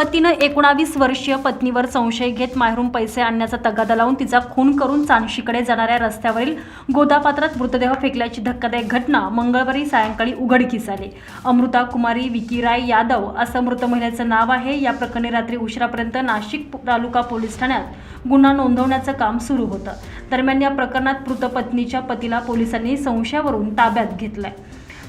पतीनं एकोणावीस वर्षीय पत्नीवर संशय घेत माहेरून पैसे आणण्याचा तगादा लावून तिचा खून करून चांदशीकडे जाणाऱ्या रस्त्यावरील गोदापात्रात मृतदेह फेकल्याची धक्कादायक घटना मंगळवारी सायंकाळी उघडकीस आली. अमृता कुमारी विकीराय यादव असं मृत महिलेचं नाव आहे. या प्रकरणी रात्री उशिरापर्यंत नाशिक तालुका पोलीस ठाण्यात गुन्हा नोंदवण्याचं काम सुरू होतं. दरम्यान या प्रकरणात मृत पत्नीच्या पतीला पोलिसांनी संशयावरून ताब्यात घेतलंय.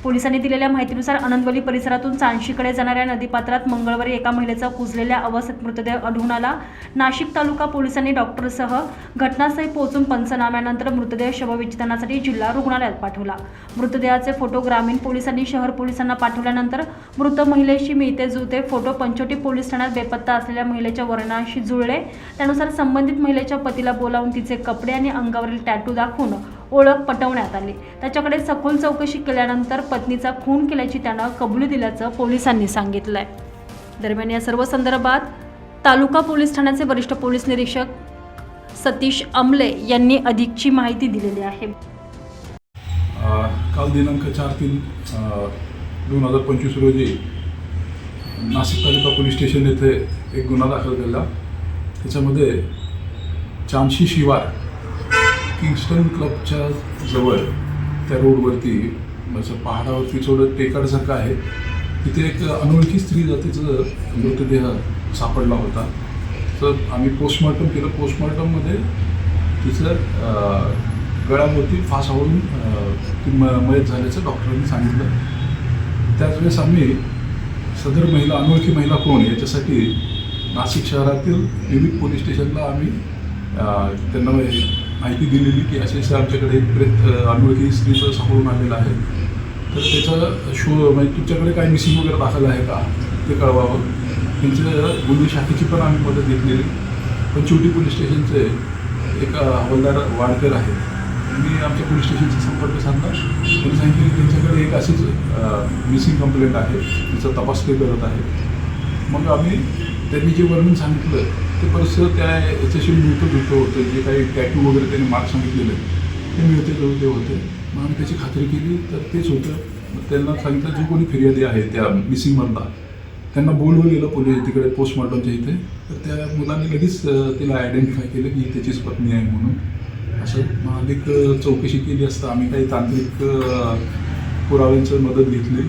पोलिसांनी दिलेल्या माहितीनुसार आनंदवली परिसरातून चांदशीकडे जाणाऱ्या नदीपात्रात मंगळवारी एका महिलेचा कुजलेल्या अवस्थेत मृतदेह आढळून आला. नाशिक तालुका पोलिसांनी डॉक्टरसह घटनास्थळी पोहोचून पंचनाम्यानंतर मृतदेह शवविच्छेदनासाठी जिल्हा रुग्णालयात पाठवला. मृतदेहाचे फोटो ग्रामीण पोलिसांनी शहर पोलिसांना पाठवल्यानंतर मृत महिलेशी मिळते जुळते फोटो पंचोटी पोलीस ठाण्यात बेपत्ता असलेल्या महिलेच्या वर्णाशी जुळले. त्यानुसार संबंधित महिलेच्या पतीला बोलावून तिचे कपडे आणि अंगावरील टॅटू दाखवून ओळख पटवण्यात आली. त्याच्याकडे सखोल चौकशी केल्यानंतर पत्नीचा खून केल्याची त्यानं कबुली दिल्याचं पोलिसांनी सांगितलंय. दरम्यान या सर्व संदर्भात तालुका पोलीस ठाण्याचे वरिष्ठ पोलीस निरीक्षक सतीश अमले यांनी अधिकची माहिती दिलेली आहे. काल दिनांक चार तीन दोन हजार पंचवीस रोजी नाशिक तालुका पोलीस स्टेशन येथे एक गुन्हा दाखल केला त्याच्यामध्ये चांदशी शिवार किंगस्टन क्लबच्या जवळ त्या रोडवरती म्हणजे पहाडावरती थोडं टेकाडसारखं आहे. तिथे एक अनोळखी स्त्री जातीचं मृतदेह सापडला होता. तर आम्ही पोस्टमॉर्टम केलं. पोस्टमॉर्टममध्ये तिचं गळ्यावरती फास आवडून ती म मयत झाल्याचं डॉक्टरांनी सांगितलं. त्याच वेळेस आम्ही सदर महिला अनोळखी महिला कोण याच्यासाठी नाशिक शहरातील विविध पोलीस स्टेशनला आम्ही त्यांना माहिती दिलेली की असे असे आमच्याकडे एक प्रेत अनुभवी अनोळखी स्त्रीचं सापडून आलेलं आहे. तर त्याचा शो म्हणजे तुमच्याकडे काय मिसिंग वगैरे दाखल आहे का? ते कळवावं. त्यांच्या गुन्हे शाखेची पण आम्ही मदत घेतलेली. पंचवटी पोलीस स्टेशनचे एक हवालदार वाडकर आहेत. मी आमच्या पोलीस स्टेशनचा संपर्क साधला. त्यांनी सांगितलं की त्यांच्याकडे एक अशीच मिसिंग कंप्लेंट आहे. तिचा तपास ते करत आहे. मग आम्ही त्यांनी जे वर्णन सांगितलं ते बरंचसं त्या याच्याशी मिळतं जुळतं होतं. जे काही टॅटू वगैरे त्यांनी मार्क सांगितलेले ते मिळते जुळते होते मग आम्ही त्याची खात्री केली तर तेच होतं. मग त्यांना सांगितलं जो कोणी फिर्यादी आहे त्या मिसिंगमधला त्यांना बोलवलेलं पोलीस तिकडे पोस्टमॉर्टमच्या इथे. तर त्या मुलांनी लगेच तिला आयडेंटिफाय केलं की त्याचीच पत्नी आहे म्हणून. असं मग अधिक चौकशी केली असता आम्ही काही तांत्रिक पुराव्यांचं मदत घेतली.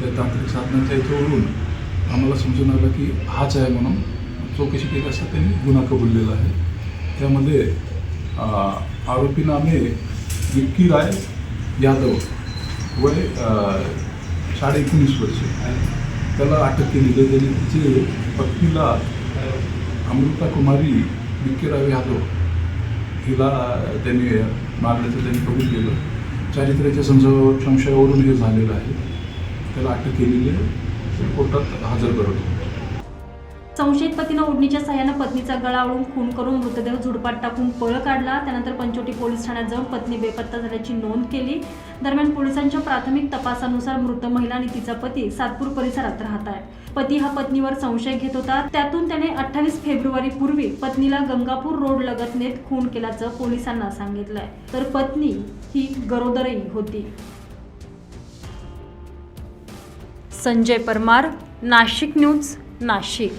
त्या तांत्रिक साधनांच्या याच्यावरून आम्हाला समजून आलं की हाच आहे म्हणून चौकशी केली असता त्यांनी गुन्हा कबुललेला आहे. त्यामध्ये आरोपी नामे विक्की राय यादव वय साडे एकोणीस वर्ष त्याला अटक केली त्याने त्यांनी तिचे पत्नीला अमृता कुमारी विक्कीराव यादव हिला त्यांनी मारल्याचं त्यांनी कबूल केलं चारित्र्याच्या संशयावरून हे झालेलं आहे. त्याला अटक केलेली आहे. ते कोर्टात हजर करत. होतो संशयित पतीनं ओढणीच्या सहाय्यानं पत्नीचा गळा ओळून खून करून मृतदेह झुडपात टाकून पळ काढला. त्यानंतर पंचोटी पोलीस ठाण्यात जाऊन पत्नी बेपत्ता झाल्याची नोंद केली. दरम्यान पोलिसांच्या प्राथमिक तपासानुसार मृत महिला आणि तिचा पती सातपूर परिसरात राहत आहे. पती हा पत्नीवर संशय घेत होता. त्यातून त्याने अठ्ठावीस फेब्रुवारी पूर्वी पत्नीला गंगापूर रोड लगत नेत खून केल्याचं पोलिसांना सांगितलंय. तर पत्नी ही गरोदरही होती. संजय परमार नाशिक न्यूज नाशिक.